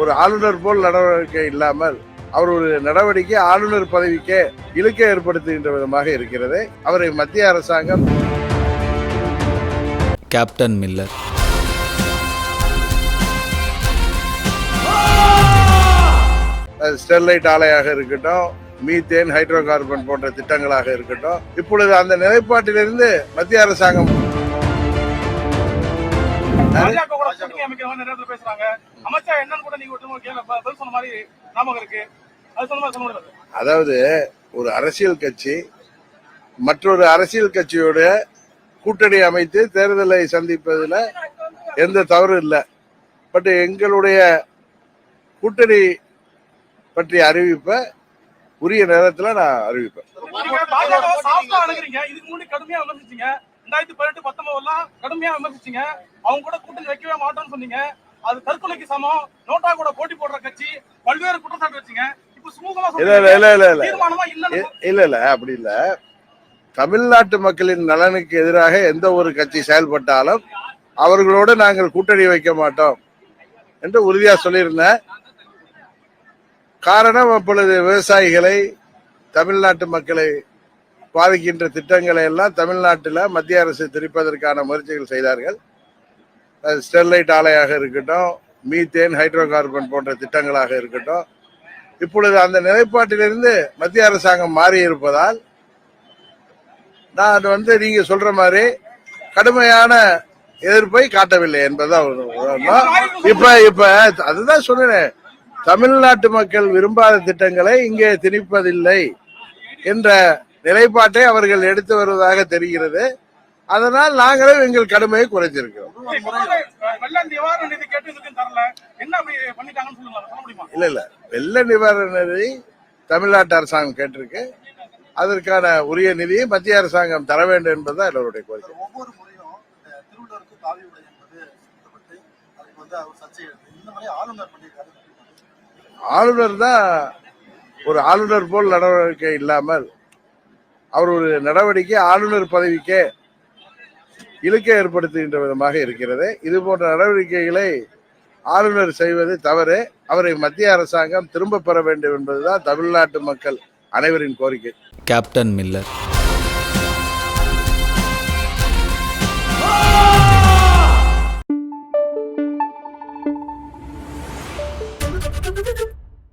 ஒரு ஆளுநர் போல் நடவடிக்கை இல்லாமல் அவர் ஒரு நடவடிக்கை ஆளுநர் பதவிக்கே இழுக்க ஏற்படுத்துகின்ற விதமாக இருக்கிறது. அவரை மத்திய அரசாங்கம் கேப்டன் மில்லர். ஸ்டெர்லைட் ஆலையாக இருக்கட்டும் மீத்தேன் ஹைட்ரோ கார்பன் போன்ற திட்டங்களாக இருக்கட்டும் இப்பொழுது அந்த நிலைப்பாட்டிலிருந்து மத்திய அரசாங்கம் நிறைய பேசுறாங்க. அமைச்சா என்னன்னு கூட நீங்க பதில் சொன்ன மாதிரி ஞாபகம் இருக்கு. அது சொன்ன மாதிரி சொல்ல முடியாது அதாவது ஒரு அரசியல் கட்சி மற்றொரு அரசியல் கட்சியோட கூட்டணி அமைத்து தேர்தலை சந்திப்பதில் எந்த தவறும் இல்லை. பட் எங்களுடைய கூட்டணி பற்றிய அறிவிப்பை உரிய நேரத்தில் நான் அறிவிப்பேன். ரெண்டாயிரத்தி பதினெட்டு பத்தொன்பதுலாம் கடுமையா விமர்சிச்சீங்க. அவங்க கூட கூட்டணி வைக்கவே மாட்டோம்னு சொன்னீங்க. அது தற்கொலைக்கு சமம். நோட்டா கூட போட்டி போடுற கட்சி. பல்வேறு குற்றச்சாட்டு வச்சீங்க. இல்ல இல்ல இல்ல இல்ல. இல்ல இல்ல இல்ல. அப்படி இல்ல. தமிழ்நாட்டு மக்களின் நலனுக்கு எதிராக எந்த ஒரு கட்சி செயல்பட்டாலும் அவர்களோடு நாங்கள் கூட்டணி வைக்க மாட்டோம் என்று உறுதியா சொல்லியிருந்தேன். காரணம் அப்பொழுது விவசாயிகளை தமிழ்நாட்டு மக்களை பாதிக்கின்ற திட்டங்களை எல்லாம் தமிழ்நாட்டில் மத்திய அரசு திரிப்பதற்கான முயற்சிகள் செய்தார்கள். ஸ்டெர்லைட் ஆலையாக இருக்கட்டும் மீத்தேன் ஹைட்ரோ கார்பன் போன்ற திட்டங்களாக இருக்கட்டும். இப்பொழுது அந்த நிலைப்பாட்டிலிருந்து மத்திய அரசாங்கம் மாறி இருப்பதால் நான் வந்து நீங்க சொல்ற மாதிரி கடுமையான எதிர்ப்பை காட்டவில்லை என்பதுதான் ஒரு இப்ப இப்ப அதுதான் சொன்னேன் தமிழ்நாட்டு மக்கள் விரும்பாத திட்டங்களை இங்கே திணிப்பதில்லை என்ற நிலைப்பாட்டை அவர்கள் எடுத்து வருவதாக தெரிகிறது. அதனால் நாங்களும் எங்கள் கடுமையை குறைச்சிருக்கிறோம் வெள்ள நிவாரண நிதி கேட்டு இதுக்கு தரல. என்ன அப்படி பண்ணிட்டாங்கன்னு சொல்லுங்க சொல்ல முடியுமா? இல்ல இல்ல. வெள்ள நிவாரண நிதி தமிழ்நாட்டு அரசாங்கம் கேட்டிருக்கு. அதற்கான உரிய நிதியை மத்திய அரசாங்கம் தர வேண்டும் என்பதுதான் எல்லோருடைய கோரிக்கை. ஆளுநர் தான் ஒரு ஆளுநர் போல் நடவடிக்கை இல்லாமல் அவர் ஒரு நடவடிக்கை ஆளுநர் பதவிக்கே இழுக்க ஏற்படுத்துகின்ற விதமாக இருக்கிறது. இது போன்ற நடவடிக்கைகளை ஆளுநர் செய்வது தவறு. அவரை மத்திய அரசாங்கம் திரும்ப பெற வேண்டும் என்பதுதான் தமிழ்நாட்டு மக்கள் அனைவரின் கோரிக்கை. Captain Miller.